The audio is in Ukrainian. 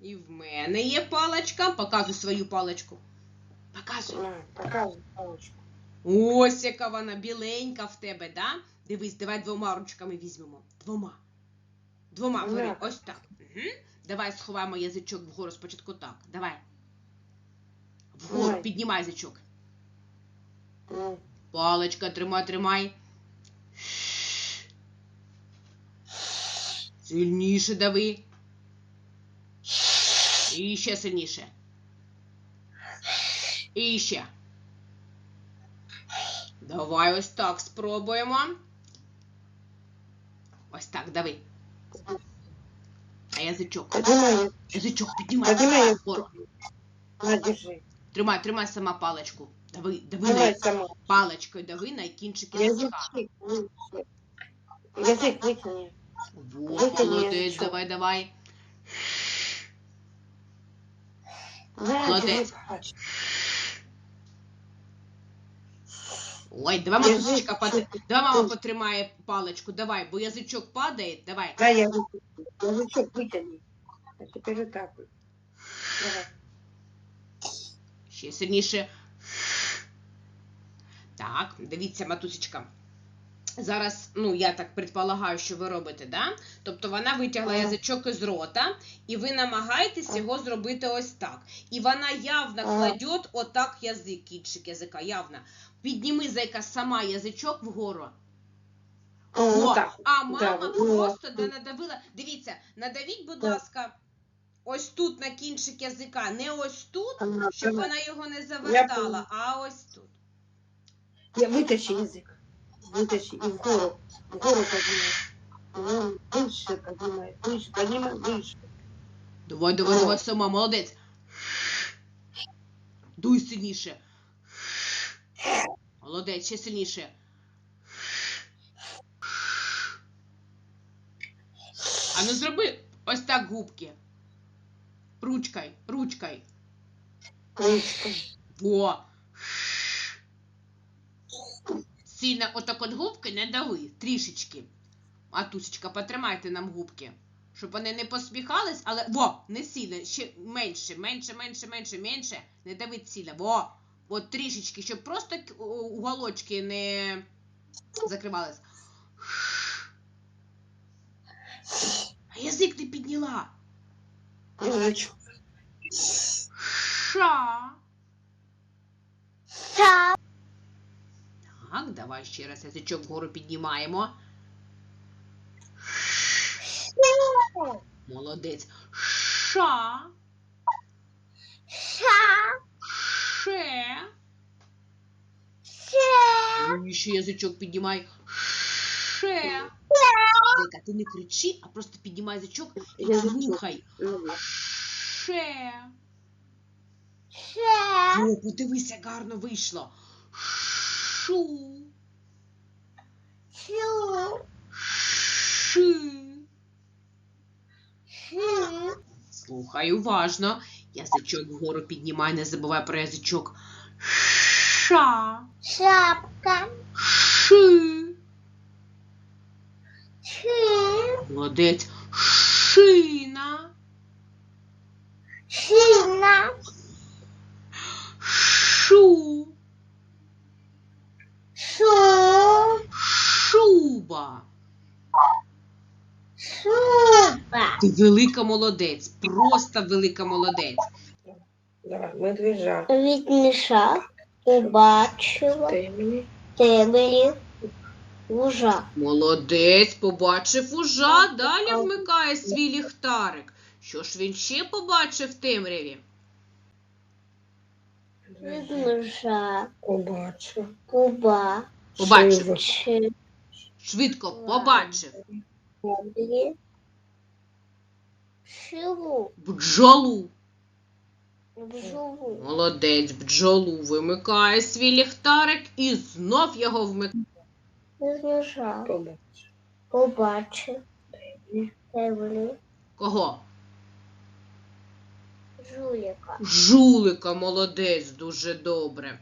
І в мене є паличка. Показуй свою паличку. Показуй. Показуй палочку. Ось яка вона біленька в тебе, да? Дивись, давай двома ручками візьмемо. Двома. Двома Двома. Ось так. Угу. Давай сховаємо язичок вгору спочатку так. Давай. Вгору Давай. піднімай язичок. Ну, Паличка, тримай, тримай. Сильніше дави. І ще сильніше. І ще. Давай ось так спробуємо. Ось так, дави. А язичок. поднимай, Язичок піднімай. поднимай. Вгору. На, держи. Тримай, тримай сама паличку. Дави, дави на Давай сама. паличкою, дави на кінчик язика. Язык вытяни. Язык вытяни. Вот, Витягни молодець, язичок. давай, давай. Молодець. держи, палочку. Ой, давай Язик, матусечка, що пот... ти? давай мама Ти- потримає паличку, давай, бо язичок падає, давай. Да, язык. Язычок вытяни. А теперь вот так вот. Давай. Ще сильніше. Так, дивіться, матусечка. Зараз, ну, я так предполагаю, що ви робите, да? Тобто вона витягла язичок із рота, і ви намагаєтесь його зробити ось так. І вона явно кладе отак язик, кінчик язика, явно. Підніми зайка сама язичок вгору. О, а мама просто де надавила. Дивіться, надавіть, будь ласка, ось тут на кінчик язика, не ось тут, щоб вона його не завертала, а ось тут. Я вытащи язык. Вытащи и вгору. Вгору поднимай. Ну, выше поднимай. Выше поднимай, выше. Давай, давай, О. давай, сама, молодець. Дуй сильніше. Молодець, ще сильніше. А ну зроби ось так губки. Ручкой, ручкой. Ручкой. Во. Сильно отак от губки не дави, трішечки. Матусечка, потримайте нам губки. Щоб вони не посміхались, але. Во! Не сильно, ще менше, менше, менше, менше, менше. Не давить сильно. Во! От трішечки, щоб просто уголочки не закривались. А язик не підняла. Ша. Ша. Так, давай ще раз язичок вгору піднімаємо. Молодець. Ша. Ша. Ше. Ше. Ну, ще язичок піднімай. Ше. Зайка, ти не кричи, а просто піднімай язичок і слухай. Ну, Ше. Ше. О, подивись, як гарно вийшло. Шу. Шу. Ши. Ши. Слухай уважно. Язичок вгору піднімай, не забувай про язичок. Ша. Шапка. Ши. Ши. Молодець. Шина. Шина. Шу. Шу. Шуба. Шуба. Ти велика молодець. Просто велика молодець. Давай, медвежа. Відмішав, побачила Темні. темрі лужа. Молодець, побачив ужа, далі вмикає свій ліхтарик. Що ж він ще побачив в темряві? Відмішав, Побачу. куба, Побачив. чи Швидко побачив. темрі, шиву, Бджолу. Молодець, бджолу вимикає свій ліхтарик і знов його вмикає. Побачу. побачив Кого? жуліка. Жулика, молодець, дуже добре.